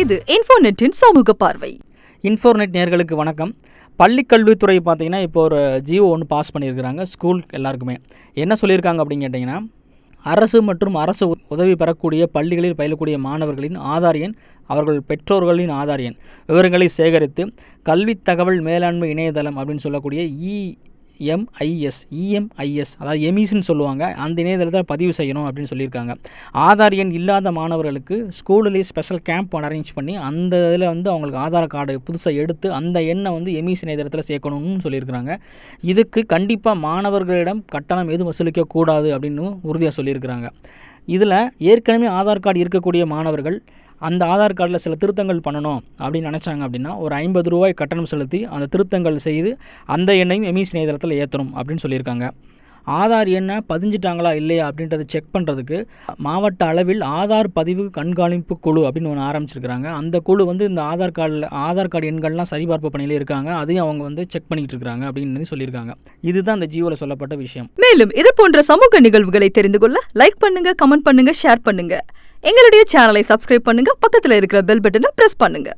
இது இன்ஃபோநெட்டின் சமூக பார்வை. இன்ஃபோர்நெட் நேர்களுக்கு வணக்கம். பள்ளி கல்வித்துறை பார்த்தீங்கன்னா இப்போ ஒரு ஜியோ ஒன்று பாஸ் பண்ணியிருக்கிறாங்க. ஸ்கூல் எல்லாருக்குமே. என்ன சொல்லியிருக்காங்க அப்படின்னு கேட்டிங்கன்னா அரசு மற்றும் அரசு உதவி பெறக்கூடிய பள்ளிகளில் பயிலக்கூடிய மாணவர்களின் ஆதார் எண் அவர்கள் பெற்றோர்களின் ஆதார் எண். விவரங்களை சேகரித்து கல்வி தகவல் மேலாண்மை இணையதளம் அப்படின்னு சொல்லக்கூடிய இ எம்ஐஎஸ் இஎம்ஐஎஸ் அதாவது எமிஸ்ன்னு சொல்லுவாங்க. அந்த இணையதளத்தில் பதிவு செய்யணும் அப்படின்னு சொல்லியிருக்காங்க. ஆதார் எண் இல்லாத மாணவர்களுக்கு ஸ்கூல்லேயே ஸ்பெஷல் கேம்ப் அரேஞ்ச் பண்ணி அந்த இதில் வந்து அவங்களுக்கு ஆதார் கார்டு புதுசாக எடுத்து அந்த எண்ணை வந்து எமிஸ் இணையதளத்தில் சேர்க்கணும்னு சொல்லியிருக்கிறாங்க. இதுக்கு கண்டிப்பாக மாணவர்களிடம் கட்டணம் எதுவும் வசூலிக்கக்கூடாது அப்படின்னு உறுதியாக சொல்லியிருக்கிறாங்க. இதில் ஏற்கனவே ஆதார் கார்டு இருக்கக்கூடிய மாணவர்கள் அந்த ஆதார் கார்டில் சில திருத்தங்கள் பண்ணணும் அப்படின்னு நினச்சாங்க அப்படின்னா ஒரு ஐம்பது ரூபாய் கட்டணம் செலுத்தி அந்த திருத்தங்கள் செய்து அந்த எண்ணையும் எமிஸ் இணையதளத்தில் ஏற்றணும் அப்படின்னு சொல்லியிருக்காங்க. ஆதார் எண்ணை பதிஞ்சிட்டாங்களா இல்லையா அப்படின்றத செக் பண்ணுறதுக்கு மாவட்ட அளவில் ஆதார் பதிவு கண்காணிப்பு குழு அப்படின்னு ஒன்று ஆரம்பிச்சிருக்கிறாங்க. அந்த குழு வந்து இந்த ஆதார் கார்டில் ஆதார் கார்டு எண்கள்லாம் சரிபார்ப்பு பணியில் இருக்காங்க. அதையும் அவங்க வந்து செக் பண்ணிக்கிட்டு இருக்காங்க அப்படின்னு சொல்லியிருக்காங்க. இதுதான் அந்த ஜியோவில் சொல்லப்பட்ட விஷயம். மேலும் இது போன்ற சமூக நிகழ்வுகளை தெரிந்து கொள்ள லைக் பண்ணுங்க கமெண்ட் பண்ணுங்க ஷேர் பண்ணுங்க. எங்களுடைய சேனலை சப்ஸ்கிரைப் பண்ணுங்க பக்கத்துல இருக்கிற பெல் பட்டனை ப்ரெஸ் பண்ணுங்க.